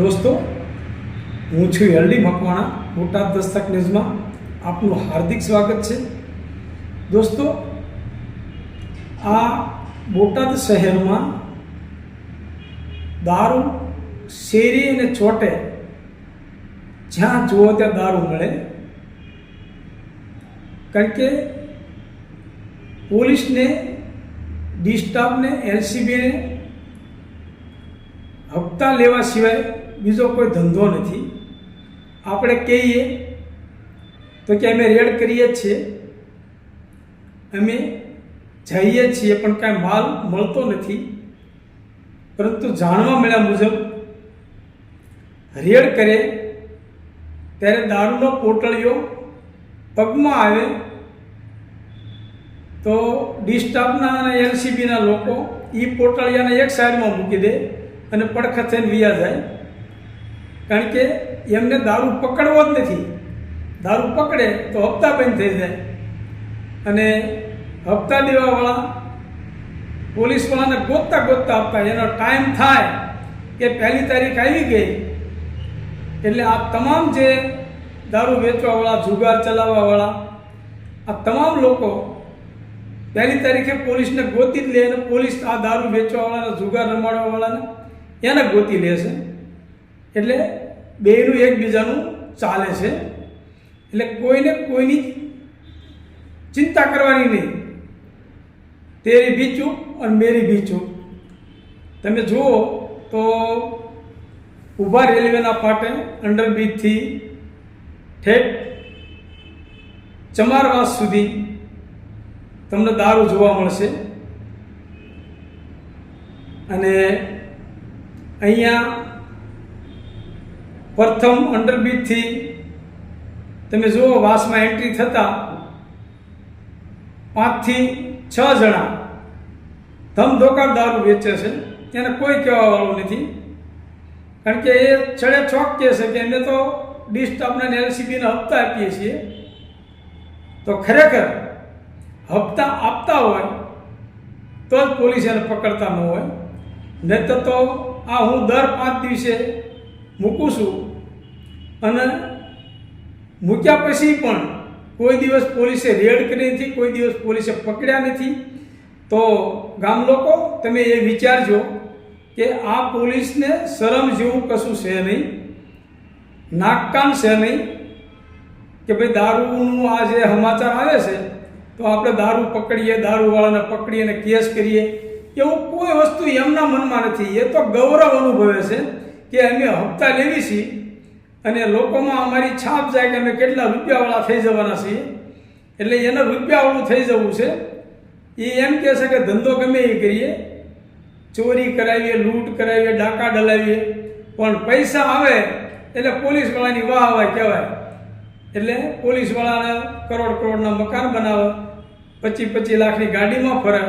દોસ્તો, હું છું એલડી મકવાણા બોટાદ દસ્તક ન્યૂઝમાં આપનું હાર્દિક સ્વાગત છે. દોસ્તો, આ બોટાદ શહેરમાં દારૂ, શેરી અને ચોટે જ્યાં જુઓ ત્યાં દારૂ મળે. કારણ કે પોલીસને, ડિસ્ટાફને, એલસીબીને હપ્તા લેવા સિવાય બીજો કોઈ ધંધો નથી. આપણે કહીએ તો કે અમે રેડ કરીએ છીએ. અમે જઈએ છીએ પણ કાંઈ માલ મળતો નથી. પરંતુ જાણવા મળ્યા મુજબ રેડ કરે ત્યારે દારૂનો પોટળિયો પગમાં આવે તો ડિસ્ટાફના અને એલસીબીના લોકો એ પોટળિયાને એક સાઈડમાં મૂકી દે અને પડખા થઈને જાય. કારણ કે એમને દારૂ પકડવો જ નથી. દારૂ પકડે તો હપ્તા બંધ થઈ જાય. અને હપ્તા દેવાવાળા પોલીસવાળાને ગોતતા ગોતતા હપ્તા. એનો ટાઈમ થાય કે પહેલી તારીખ આવી ગઈ. એટલે આ તમામ જે દારૂ વેચવાવાળા, જુગાર ચલાવવાવાળા, આ તમામ લોકો પહેલી તારીખે પોલીસને ગોતી જ લે અને પોલીસ આ દારૂ વેચવાવાળાને, જુગાર રમાડવાવાળાને એને ગોતી લે છે. એટલે બેયનું એકબીજાનું ચાલે છે. એટલે કોઈને કોઈની ચિંતા કરવાની નહીં. તેરી બી ચૂપ અને મેરી બી ચૂપ તમે જુઓ તો ઊભા રેલવેના પાટે અંડરબ્રિજથી ઠેઠ ચમારવાસ સુધી તમને દારૂ જોવા મળશે. અને અહીંયા પ્રથમ અંડરબ્રિજથી તમે જુઓ, વાસમાં એન્ટ્રી થતાં પાંચથી છ જણા ધમધોકાર દારૂ વેચે છે. એને કોઈ કહેવાવાળું નથી. કારણ કે એ છડે ચોક કહે છે કે એમને તો ડિસ્ટાફને એલસીબીને હપ્તા આપીએ છીએ. તો ખરેખર હપ્તા આપતા હોય તો જ પોલીસ એને પકડતા ન હોય. નહીતર તો આ હું દર પાંચ દિવસે મૂકું છું. અને મૂક્યા પછી પણ કોઈ દિવસ પોલીસે રેડ કરી નથી, કોઈ દિવસ પોલીસે પકડ્યા નથી. તો ગામ લોકો, તમે એ વિચારજો કે આ પોલીસને શરમ જેવું કશું છે નહીં. નાકકામ છે નહીં કે ભાઈ દારૂનું આ જે સમાચાર આવે છે, તો આપણે દારૂ પકડીએ, દારૂવાળાને પકડીએ અને કેસ કરીએ. એવું કોઈ વસ્તુ એમના મનમાં નથી. એ તો ગૌરવ અનુભવે છે. કે અમે હપ્તા લેવી છીએ અને લોકોમાં અમારી છાપ જાય કે અમે કેટલા રૂપિયાવાળા થઈ જવાના છીએ, એટલે એને રૂપિયાવાળું થઈ જવું છે. એ એમ કહે છે કે ધંધો ગમે એ કરીએ, ચોરી કરાવીએ, લૂંટ કરાવીએ, ડાકા ડલાવીએ, પણ પૈસા આવે એટલે પોલીસવાળાની વાહ વાહ કહેવાય. એટલે પોલીસવાળાને કરોડ કરોડના મકાન બનાવે પચીસ પચીસ લાખની ગાડીમાં ફરે.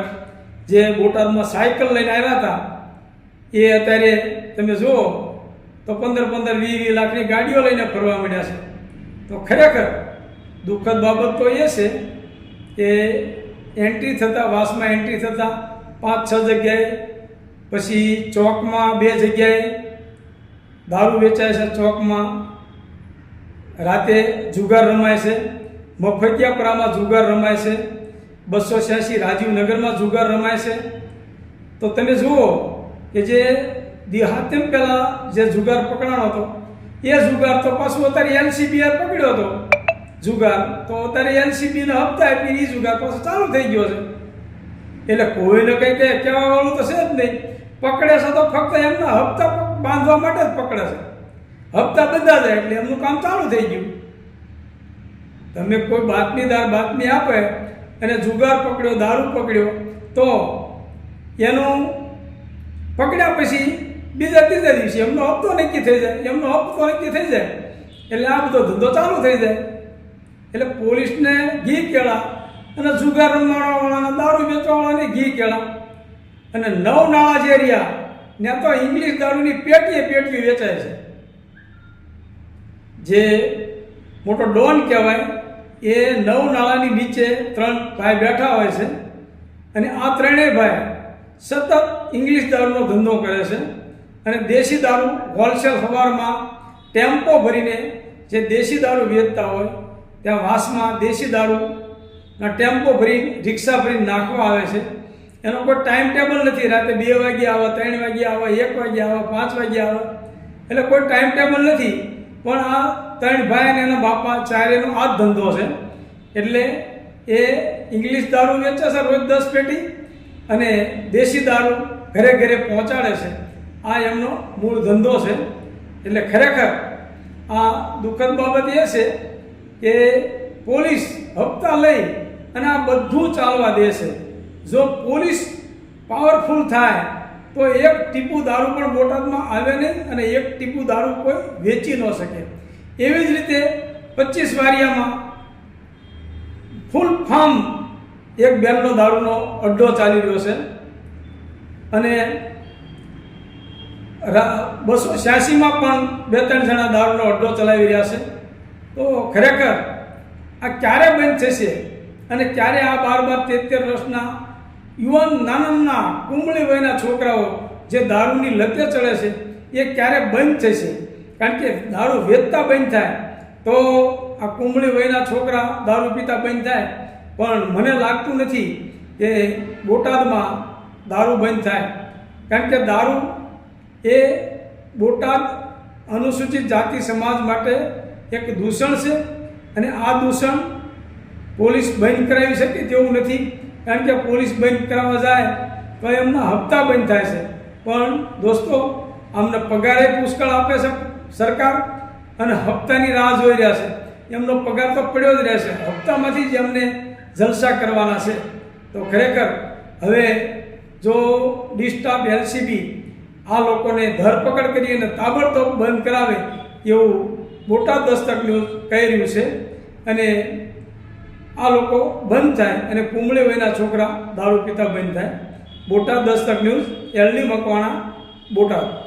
જે બોટાદમાં સાયકલ લઈને આવ્યા હતા, એ અત્યારે તમે જુઓ તો પંદર પંદર વીસ વીસ લાખની ગાડીઓ લઈને ફરવા માંડ્યા છે. તો ખરેખર દુઃખદ બાબત તો એ છે કે એન્ટ્રી થતાં, વાસમાં એન્ટ્રી થતાં પાંચ છ જગ્યાએ, પછી ચોકમાં બે જગ્યાએ દારૂ વેચાય છે ચોકમાં. રાતે જુગાર રમાય છે, મફતિયાપરામાં જુગાર રમાય છે બસો છ્યાસી રાજીવનગરમાં જુગાર રમાય છે. તો તમે જુઓ કે જે દેહાત્યમ પહેલાં જે જુગાર પકડાણો હતો, એ જુગાર તો પાછું અત્યારે એલસીબી પકડ્યો હતો. જુગાર તો અત્યારે એલસીબીને હપ્તા આપી એ જુગાર પાછો ચાલુ થઈ ગયો છે. એટલે કોઈને કંઈ કંઈ કહેવા વાળું તો છે જ નહીં. પકડે છે તો ફક્ત એમના હપ્તા બાંધવા માટે જ પકડે છે. હપ્તા બધા જાય એટલે એમનું કામ ચાલુ થઈ ગયું. તમે કોઈ બાતમીદાર બાતમી આપે અને જુગાર પકડ્યો, દારૂ પકડ્યો, તો એનું પકડ્યા પછી બીજા ત્રીજા દિવસે એમનો હપ્તો નક્કી થઈ જાય, એમનો હપ્તો નક્કી થઈ જાય, એટલે આ બધો ધંધો ચાલુ થઈ જાય. એટલે પોલીસને ઘી કેળા અને જુગાર રમવાવાળાને દારૂ વેચવાવાળાને ઘી કેળા. અને નવ નાળા જે રહ્યા ત્યાં તો ઇંગ્લિશ દારૂની પેટીએ પેટીઓ વેચાય છે. જે મોટો ડોન કહેવાય, એ નવ નાળાની નીચે ત્રણ ભાઈ બેઠા હોય છે. અને આ ત્રણેય ભાઈ સતત ઇંગ્લિશ દારૂનો ધંધો કરે છે. અને દેશી દારૂ હોલસેલ હવારમાં ટેમ્પો ભરીને જે દેશી દારૂ વેચતા હોય, ત્યાં વાસમાં દેશી દારૂના ટેમ્પો ભરી રિક્ષા ભરીને નાખવા આવે છે. એનો કોઈ ટાઈમ ટેબલ નથી. રાતે બે વાગે આવે, ત્રણ વાગે આવે, એક વાગે આવે, પાંચ વાગે આવે. એટલે કોઈ ટાઈમ ટેબલ નથી. પણ આ ત્રણ ભાઈ અને એના બાપા ચારેનો આ જ ધંધો છે. એટલે એ ઇંગ્લિશ દારૂ વેચે છે રોજ દસ પેટી અને દેશી દારૂ ઘરે ઘરે પહોંચાડે છે. આ એમનો મૂળ ધંધો છે. એટલે ખરેખર આ દુઃખદ બાબત એ છે કે પોલીસ હપ્તા લઈ અને આ બધું ચાલવા દે છે. જો પોલીસ પાવરફુલ થાય, તો એક ટીપુ દારૂ પણ બોટાદમાં આવે નહીં અને એક ટીપુ દારૂ કોઈ વેચી ન શકે. એવી જ રીતે પચીસ વારિયામાં ફૂલ ફાર્મ એક બેનનો દારૂનો અડ્ડો ચાલી રહ્યો છે. અને બસો છ્યાસીમાં પણ બે ત્રણ જણા દારૂનો અડ્ડો ચલાવી રહ્યા છે. તો ખરેખર આ ક્યારે બંધ થશે? અને ક્યારે આ બાર બાર તેર વર્ષના યુવાન નાના નાના કુંબળી વયના છોકરાઓ જે દારૂની લતે ચડે છે, એ ક્યારે બંધ થશે? કારણ કે દારૂ વેચતા બંધ થાય. તો આ કુંબળી વયના છોકરા દારૂ પીતા બંધ થાય. પણ મને લાગતું નથી કે બોટાદમાં દારૂ બંધ થાય. કારણ કે દારૂ એ બોટાદ અનુસૂચિત જાતિ સમાજ માટે એક દૂષણ છે અને આ દૂષણ પોલીસ બંધ કરાવી શકે તેવું નથી. કારણ કે પોલીસ બંધ કરાવવા જાય તો એમના હપ્તા બંધ થાય છે. પણ દોસ્તો, અમને પગારે પુષ્કળ આપે છે સરકાર અને હપ્તાની રાહ જોઈ રહ્યા છે. એમનો પગાર તો પડ્યો જ રહેશે હપ્તામાંથી જ એમને જલસા કરવાના છે. તો ખરેખર હવે જો ડિસ્ટાફ એલસીબી આ લોકોને ધરપકડ કરી અને તાબડતોબ બંધ કરાવે એવું બોટાદ દસ્તક ન્યૂઝ કહી રહ્યું છે. અને આ લોકો બંધ થાય અને કુંબળે વયના છોકરા દારૂ પીતા બંધ થાય. Botad Dastak news, L D Makwana, Botad.